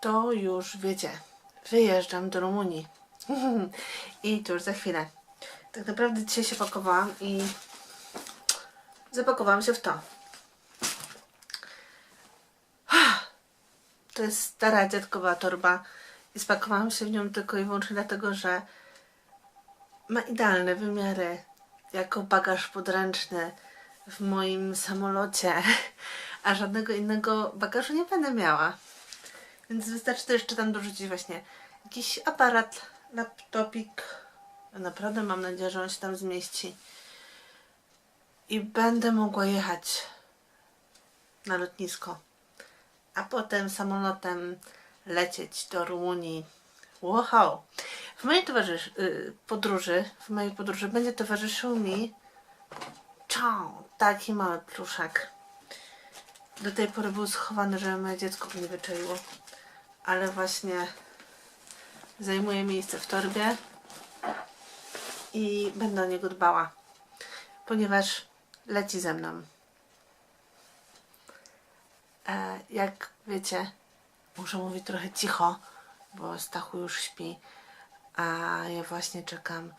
to już wiecie, wyjeżdżam do Rumunii. I to już za chwilę. Tak naprawdę dzisiaj się pakowałam i zapakowałam się w to. To jest stara dziadkowa torba i spakowałam się w nią tylko i wyłącznie dlatego, że ma idealne wymiary jako bagaż podręczny w moim samolocie, a żadnego innego bagażu nie będę miała. Więc wystarczy to jeszcze tam dorzucić właśnie jakiś aparat, laptopik. Naprawdę mam nadzieję, że on się tam zmieści. I będę mogła jechać na lotnisko, a potem samolotem lecieć do Rumunii. Wow! W mojej towarzysz, y, podróży, w mojej podróży będzie towarzyszył mi Ciao, taki mały pluszak. Do tej pory był schowany, żeby moje dziecko go nie wyczaiło. Ale właśnie zajmuje miejsce w torbie i będę o niego dbała, ponieważ leci ze mną. E, jak wiecie, muszę mówić trochę cicho, bo Stachu już śpi, a ja właśnie czekam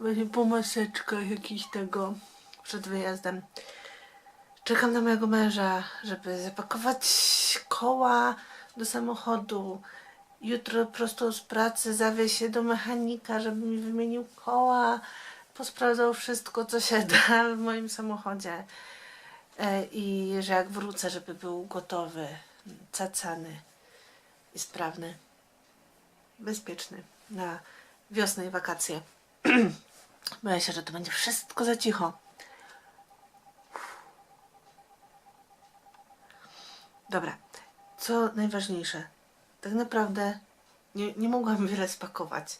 będzie po maseczkach jakiś tego przed wyjazdem. Czekam na mojego męża, żeby zapakować koła do samochodu. Jutro prosto z pracy zawieźć się do mechanika, żeby mi wymienił koła, posprawdzał wszystko, co się da w moim samochodzie. E, I że jak wrócę, żeby był gotowy, cacany i sprawny, bezpieczny na wiosnę i wakacje. Boję się, że to będzie wszystko za cicho. Dobra, co najważniejsze, tak naprawdę nie, nie mogłam wiele spakować.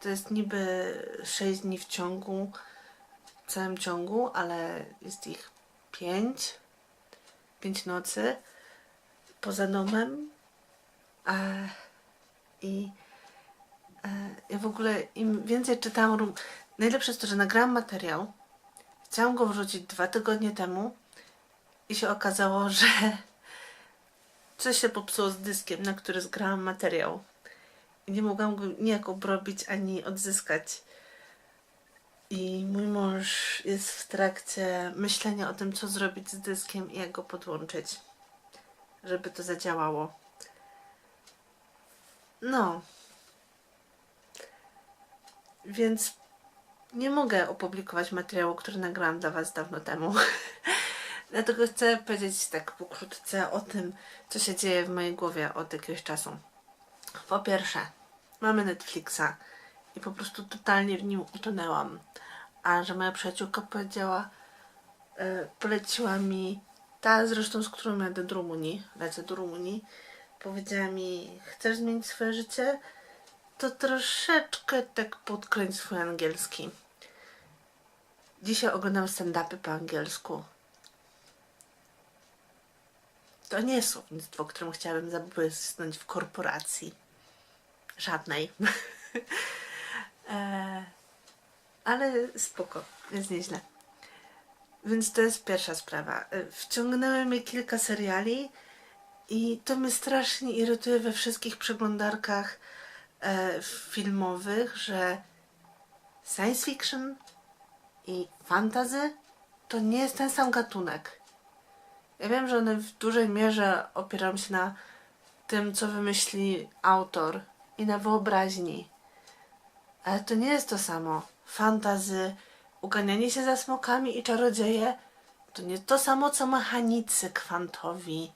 To jest niby 6 dni w ciągu, w całym ciągu, ale jest ich 5, 5 nocy poza domem. E, I e, ja w ogóle im więcej czytałam, najlepsze jest to, że nagrałam materiał, chciałam go wrzucić dwa tygodnie temu i się okazało, że coś się popsuło z dyskiem, na który zgrałam materiał. Nie mogłam go niejako obrobić ani odzyskać. I mój mąż jest w trakcie myślenia o tym, co zrobić z dyskiem i jak go podłączyć, żeby to zadziałało. No. Więc nie mogę opublikować materiału, który nagrałam dla Was dawno temu. Dlatego chcę powiedzieć tak pokrótce o tym, co się dzieje w mojej głowie od jakiegoś czasu. Po pierwsze, mamy Netflixa i po prostu totalnie w nim utonęłam. A że moja przyjaciółka powiedziała, e, poleciła mi, ta zresztą, z którą jadę do Rumunii, lecę do Rumunii, powiedziała mi, chcesz zmienić swoje życie? To troszeczkę tak podkręć swój angielski. Dzisiaj oglądam stand-upy po angielsku. To nie jest słownictwo, którym chciałabym zabłysnąć w korporacji. Żadnej. e, ale spoko, jest nieźle. Więc to jest pierwsza sprawa. E, Wciągnęły mnie kilka seriali i to mnie strasznie irytuje we wszystkich przeglądarkach e, filmowych, że science fiction i fantasy to nie jest ten sam gatunek. Ja wiem, że one w dużej mierze opierają się na tym, co wymyśli autor i na wyobraźni. Ale to nie jest to samo. Fantazy, uganianie się za smokami i czarodzieje to nie to samo, co mechanicy kwantowi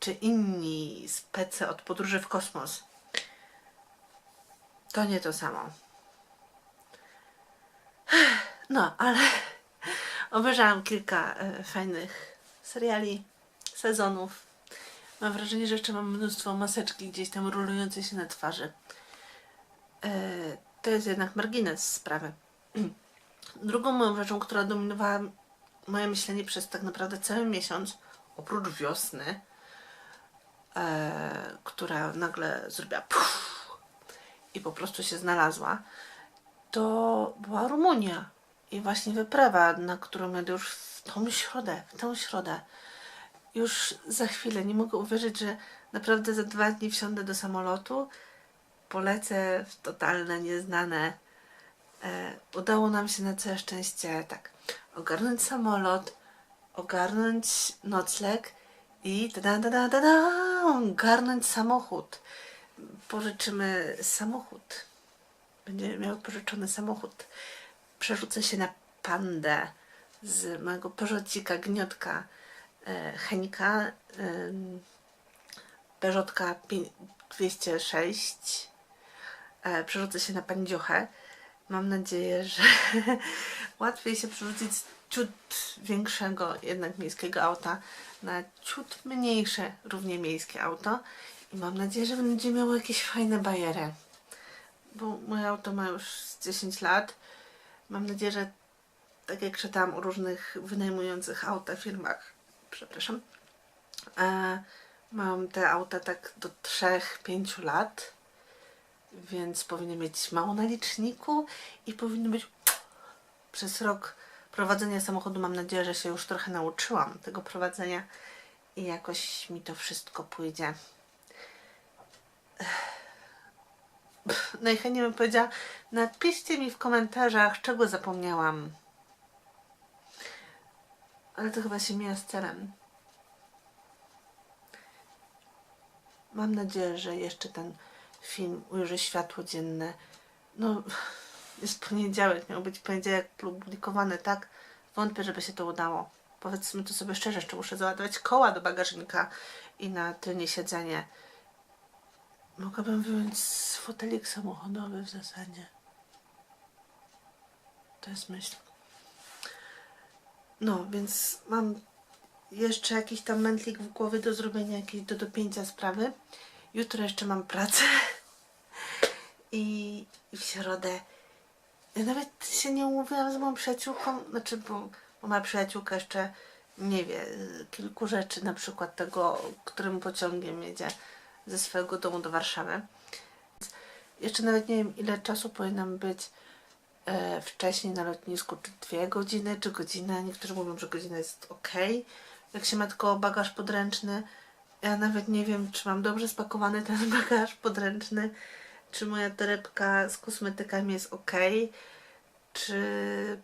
czy inni spece od podróży w kosmos. To nie to samo. No, ale obejrzałam kilka e, fajnych seriali, sezonów. Mam wrażenie, że jeszcze mam mnóstwo maseczki gdzieś tam rulującej się na twarzy. E, to jest jednak margines sprawy. Drugą moją rzeczą, która dominowała moje myślenie przez tak naprawdę cały miesiąc, oprócz wiosny, e, która nagle zrobiła puf, i po prostu się znalazła, to była Rumunia. I właśnie wyprawa, na którą jadę już w tą środę, w tą środę. już za chwilę. Nie mogę uwierzyć, że naprawdę za dwa dni wsiądę do samolotu, polecę w totalne nieznane. E, udało nam się na całe szczęście tak ogarnąć samolot, ogarnąć nocleg i da da da da da ogarnąć samochód. Pożyczymy samochód. Będzie miał pożyczony samochód. Przerzucę się na pandę z mojego Peugeotika Gniotka e, Henika. pi- 206. E, przerzucę się na pandziochę. Mam nadzieję, że łatwiej się przerzucić z ciut większego jednak miejskiego auta na ciut mniejsze równie miejskie auto. I mam nadzieję, że będzie miało jakieś fajne bajery. Bo moje auto ma już z 10 lat. Mam nadzieję, że tak jak czytałam o różnych wynajmujących auta firmach, przepraszam, e, mam te auta tak do 3-5 lat, więc powinny mieć mało na liczniku i powinny być przez rok prowadzenia samochodu. Mam nadzieję, że się już trochę nauczyłam tego prowadzenia i jakoś mi to wszystko pójdzie. Najchętniej bym powiedziała, napiszcie mi w komentarzach, czego zapomniałam. Ale to chyba się mija z celem. Mam nadzieję, że jeszcze ten film ujrzy światło dzienne. No, jest poniedziałek, miał być poniedziałek publikowany, tak? Wątpię, żeby się to udało. Powiedzmy to sobie szczerze, jeszcze muszę załadować koła do bagażnika i na tylnie siedzenie. Mogłabym wyjąć fotelik samochodowy w zasadzie. To jest myśl. No, więc mam jeszcze jakiś tam mętlik w głowie do zrobienia, jakieś do dopięcia sprawy. Jutro jeszcze mam pracę. I w środę. Ja nawet się nie umówiłam z moją przyjaciółką, znaczy, bo, bo moja przyjaciółka jeszcze nie wie y, kilku rzeczy, na przykład tego, którym pociągiem jedzie ze swojego domu do Warszawy. Jeszcze nawet nie wiem, ile czasu powinnam być e, wcześniej na lotnisku, czy dwie godziny, czy godzina. Niektórzy mówią, że godzina jest ok. Jak się ma tylko bagaż podręczny, ja nawet nie wiem, czy mam dobrze spakowany ten bagaż podręczny, czy moja torebka z kosmetykami jest ok, czy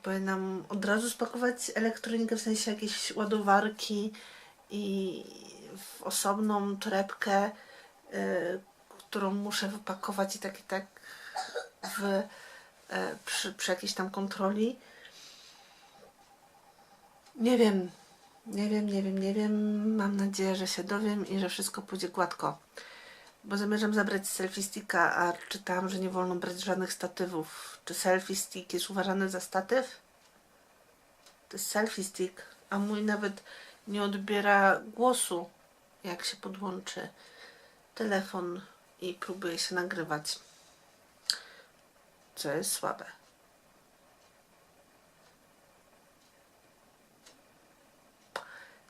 powinnam od razu spakować elektronikę, w sensie jakieś ładowarki i w osobną torebkę, którą muszę wypakować i tak i tak w, e, przy, przy jakiejś tam kontroli. Nie wiem, nie wiem, nie wiem, nie wiem. Mam nadzieję, że się dowiem i że wszystko pójdzie gładko. Bo zamierzam zabrać selfie sticka, a czytałam, że nie wolno brać żadnych statywów. Czy selfie stick jest uważany za statyw? To jest selfie stick, a mój nawet nie odbiera głosu, jak się podłączy telefon i próbuje się nagrywać. Co jest słabe.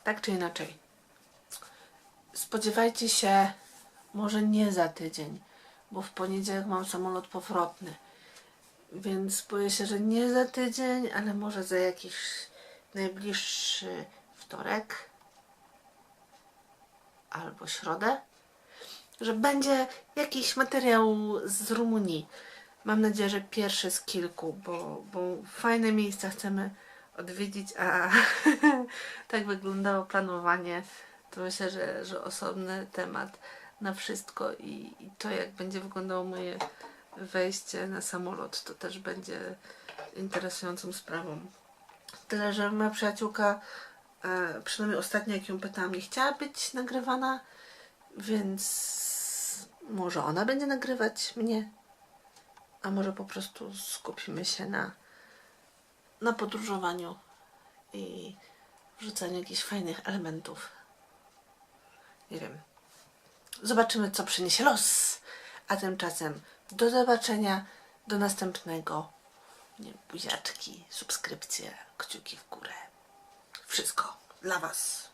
Tak czy inaczej. Spodziewajcie się może nie za tydzień, bo w poniedziałek mam samolot powrotny. Więc boję się, że nie za tydzień, ale może za jakiś najbliższy wtorek albo środę, że będzie jakiś materiał z Rumunii. Mam nadzieję, że pierwszy z kilku, bo, bo fajne miejsca chcemy odwiedzić, a tak wyglądało planowanie. To myślę, że, że osobny temat na wszystko i, i to, jak będzie wyglądało moje wejście na samolot, to też będzie interesującą sprawą. Tyle, że moja przyjaciółka, e, przynajmniej ostatnio jak ją pytałam, nie chciała być nagrywana, więc może ona będzie nagrywać mnie, a może po prostu skupimy się na, na podróżowaniu i wrzucaniu jakichś fajnych elementów. Nie wiem. Zobaczymy, co przyniesie los. A tymczasem do zobaczenia, do następnego. Nie, buziaczki, subskrypcje, kciuki w górę. Wszystko dla Was.